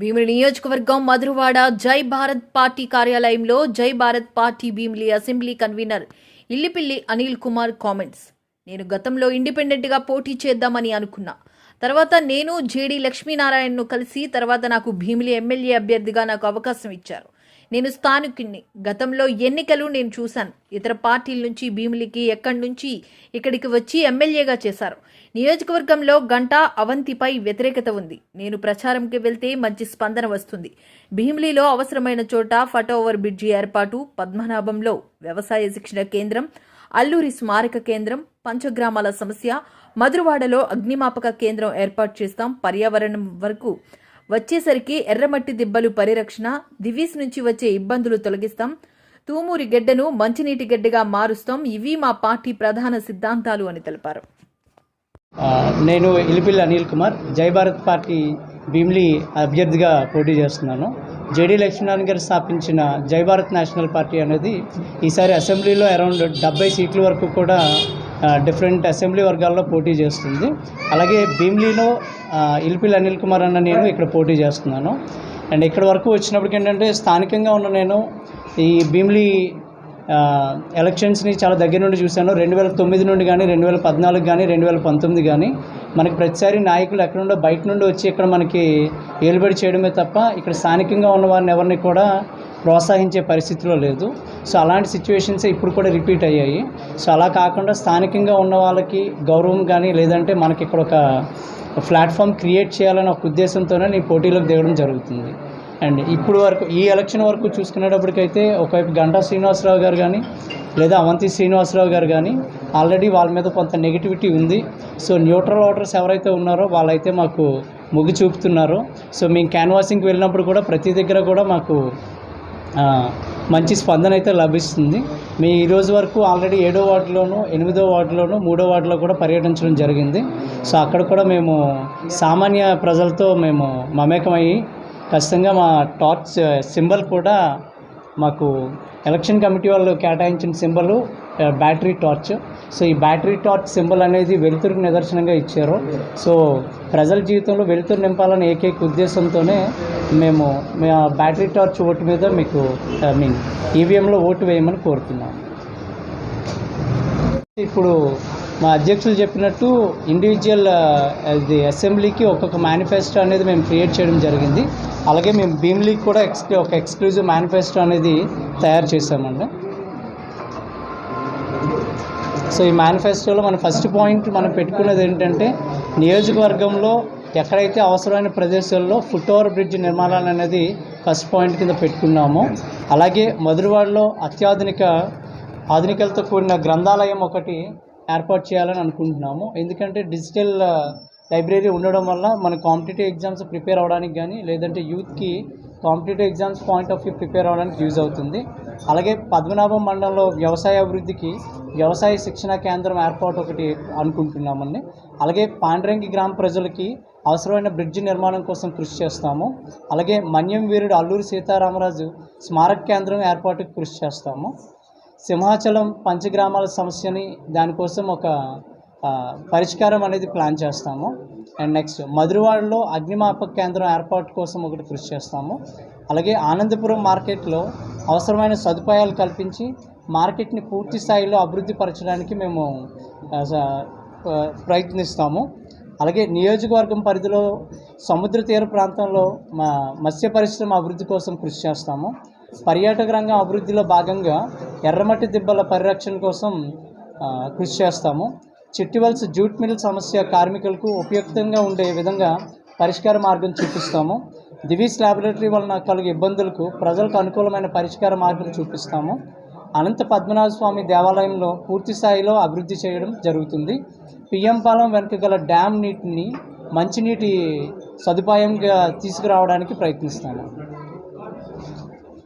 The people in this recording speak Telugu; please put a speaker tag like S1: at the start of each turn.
S1: భీమిలి నియోజకవర్గం మధురవాడ జై భారత్ పార్టీ కార్యాలయంలో Jai Bharat party Bheemili assembly convener Illipilli Anil Kumar comments. నేను గతంలో ఇండిపెండెంట్గా పోటీ చేద్దామని అనుకున్నా. తర్వాత నేను జేడి లక్ష్మీనారాయణను కలిసి తర్వాత నాకు భీమిలి ఎమ్మెల్యే అభ్యర్థిగా నాకు అవకాశం ఇచ్చారు. నేను స్థానికుణ్ణి. గతంలో ఎన్నికలు నేను చూశాను. ఇతర పార్టీల నుంచి భీములకి ఎక్కడి నుంచి ఇక్కడికి వచ్చి ఎమ్మెల్యేగా చేశారు. నియోజకవర్గంలో గంట అవంతిపై వ్యతిరేకత ఉంది. నేను ప్రచారంకి వెళ్తే మంచి స్పందన వస్తుంది. భీమిలిలో అవసరమైన చోట ఫటోవర్ బ్రిడ్జి ఏర్పాటు పద్మనాభంలో వ్యవసాయ శిక్షణ కేంద్రం అల్లూరి స్మారక కేంద్రం పంచగ్రామాల సమస్య మధురవాడలో అగ్నిమాపక కేంద్రం ఏర్పాటు చేస్తాం. పర్యావరణం వరకు వచ్చేసరికి ఎర్రమట్టి దిబ్బలు పరిరక్షణ దివీస్ నుంచి వచ్చే ఇబ్బందులు తొలగిస్తాం. తూమూరి గెడ్డను మంచినీటి గెడ్డగా మారుస్తాం. ఇవి మా పార్టీ ప్రధాన సిద్ధాంతాలు అని తెలిపారు.
S2: నేను ఇలిపిల్లి అనిల్ కుమార్ జై భారత్ పార్టీ భీమ్లీ అభ్యర్థిగా పోటీ చేస్తున్నాను. జేడీ లక్ష్మీనారాయణ గారు స్థాపించిన జై భారత్ నేషనల్ పార్టీ అనేది ఈసారి అసెంబ్లీలో అరౌండ్ డెబ్బై సీట్ల వరకు కూడా డిఫరెంట్ అసెంబ్లీ వర్గాల్లో పోటీ చేస్తుంది. అలాగే భీమ్లీలో ఇల్పిల్ అనిల్ కుమార్ అన్న నేను ఇక్కడ పోటీ చేస్తున్నాను. అండ్ ఇక్కడ వరకు వచ్చినప్పటికి ఏంటంటే స్థానికంగా ఉన్న నేను ఈ భీమ్లీ ఎలక్షన్స్ని చాలా దగ్గర నుండి చూశాను. రెండు వేల తొమ్మిది నుండి కానీ రెండు వేల పద్నాలుగు కానీ రెండు వేల పంతొమ్మిది కానీ మనకి ప్రతిసారి నాయకులు ఎక్కడుండో బయట నుండి వచ్చి ఇక్కడ మనకి ఏలుబడి చేయడమే తప్ప ఇక్కడ స్థానికంగా ఉన్న వారిని ఎవరిని కూడా ప్రోత్సహించే పరిస్థితిలో లేదు. సో అలాంటి సిచ్యువేషన్స్ ఇప్పుడు కూడా రిపీట్ అయ్యాయి. సో అలా కాకుండా స్థానికంగా ఉన్న వాళ్ళకి గౌరవం కానీ లేదంటే మనకి ఇక్కడ ఒక ప్లాట్ఫామ్ క్రియేట్ చేయాలనే ఒక ఉద్దేశంతోనే నేను పోటీలోకి దిగడం జరుగుతుంది. అండ్ ఇప్పుడు వరకు ఈ ఎలక్షన్ వరకు చూసుకునేటప్పటికైతే ఒకవైపు గంటా శ్రీనివాసరావు గారు కానీ లేదా అవంతి శ్రీనివాసరావు గారు కానీ ఆల్రెడీ వాళ్ళ మీద కొంత నెగిటివిటీ ఉంది. సో న్యూట్రల్ ఓటర్స్ ఎవరైతే ఉన్నారో వాళ్ళైతే మాకు మొగ్గు చూపుతున్నారు. సో మేము క్యాన్వాసింగ్కి వెళ్ళినప్పుడు కూడా ప్రతి దగ్గర కూడా మాకు మంచి స్పందన అయితే లభిస్తుంది. మీ ఈరోజు వరకు ఆల్రెడీ ఏడో వార్డులోను ఎనిమిదో వార్డులోను మూడో వార్డులో కూడా పర్యటించడం జరిగింది. సో అక్కడ కూడా మేము సామాన్య ప్రజలతో మేము మమేకమయ్యి ఖచ్చితంగా మా టార్చ్ సింబల్ కూడా మాకు ఎలక్షన్ కమిటీ వాళ్ళు కేటాయించిన సింబల్ బ్యాటరీ టార్చ్. సో ఈ బ్యాటరీ టార్చ్ సింబల్ అనేది వెలుతురుకు నిదర్శనంగా ఇచ్చారు. సో ప్రజల జీవితంలో వెలుతురు నింపాలనే ఏకైక ఉద్దేశంతోనే మేము బ్యాటరీ టార్చ్ ఓటు మీద మీకు ఐ మీన్ ఈవీఎంలో ఓటు వేయమని కోరుతున్నాం. ఇప్పుడు మా అధ్యక్షులు చెప్పినట్టు ఇండివిజువల్ అది అసెంబ్లీకి ఒక్కొక్క మేనిఫెస్టో అనేది మేము క్రియేట్ చేయడం జరిగింది. అలాగే మేము భీమ్లీకి కూడా ఎక్స్ ఒక ఎక్స్క్లూజివ్ మేనిఫెస్టో అనేది తయారు చేశామండి. సో ఈ మేనిఫెస్టోలో మన ఫస్ట్ పాయింట్ మనం పెట్టుకున్నది ఏంటంటే నియోజకవర్గంలో ఎక్కడైతే అవసరమైన ప్రదేశాల్లో ఫుట్ ఓవర్ బ్రిడ్జ్ నిర్మాణాలు అనేది ఫస్ట్ పాయింట్ కింద పెట్టుకున్నాము అలాగే మధురవాడలో అత్యాధునిక ఆధునికలతో కూడిన గ్రంథాలయం ఒకటి ఏర్పాటు చేయాలని అనుకుంటున్నాము. ఎందుకంటే డిజిటల్ లైబ్రరీ ఉండడం వల్ల మన కాంపిటేటివ్ ఎగ్జామ్స్ ప్రిపేర్ అవ్వడానికి కానీ లేదంటే యూత్కి competitive exams point of view prepare అవ్వడానికి యూజ్ అవుతుంది. అలాగే పద్మనాభం మండలంలో వ్యవసాయ అభివృద్ధికి వ్యవసాయ శిక్షణ కేంద్రం ఏర్పాటు ఒకటి అనుకుంటున్నామండి అలాగే పాండ్రంగి గ్రామ ప్రజలకి అవసరమైన బ్రిడ్జి నిర్మాణం కోసం కృషి చేస్తాము. అలాగే మన్యం వీరుడు అల్లూరి సీతారామరాజు స్మారక కేంద్రం ఏర్పాటుకు కృషి చేస్తాము. సింహాచలం పంచగ్రామాల సమస్యని దానికోసం ఒక పరిష్కారం అనేది ప్లాన్ చేస్తాము. అండ్ నెక్స్ట్ మధురవాడలో అగ్నిమాపక కేంద్రం ఏర్పాటు కోసం ఒకటి కృషి చేస్తాము. అలాగే ఆనందపురం మార్కెట్లో అవసరమైన సదుపాయాలు కల్పించి మార్కెట్ని పూర్తి స్థాయిలో అభివృద్ధి పరచడానికి మేము ప్రయత్నిస్తాము. అలాగే నియోజకవర్గం పరిధిలో సముద్ర తీర ప్రాంతంలో మా మత్స్య పరిశ్రమ అభివృద్ధి కోసం కృషి చేస్తాము. పర్యాటక రంగం అభివృద్ధిలో భాగంగా ఎర్రమట్టి దిబ్బల పరిరక్షణ కోసం కృషి చేస్తాము. చిట్టివల్స్ జూట్ మిల్ సమస్య కార్మికులకు ఉపయుక్తంగా ఉండే విధంగా పరిష్కార మార్గం చూపిస్తాము. దివీస్ ల్యాబొరేటరీ వలన కలిగే ఇబ్బందులకు ప్రజలకు అనుకూలమైన పరిష్కార మార్గం చూపిస్తాము. అనంత పద్మనాభ స్వామి దేవాలయంలో పూర్తి స్థాయిలో అభివృద్ధి చేయడం జరుగుతుంది. పిఎం పాలెం వెనుక గల డ్యామ్ నీటిని మంచినీటి సదుపాయంగా తీసుకురావడానికి ప్రయత్నిస్తాము.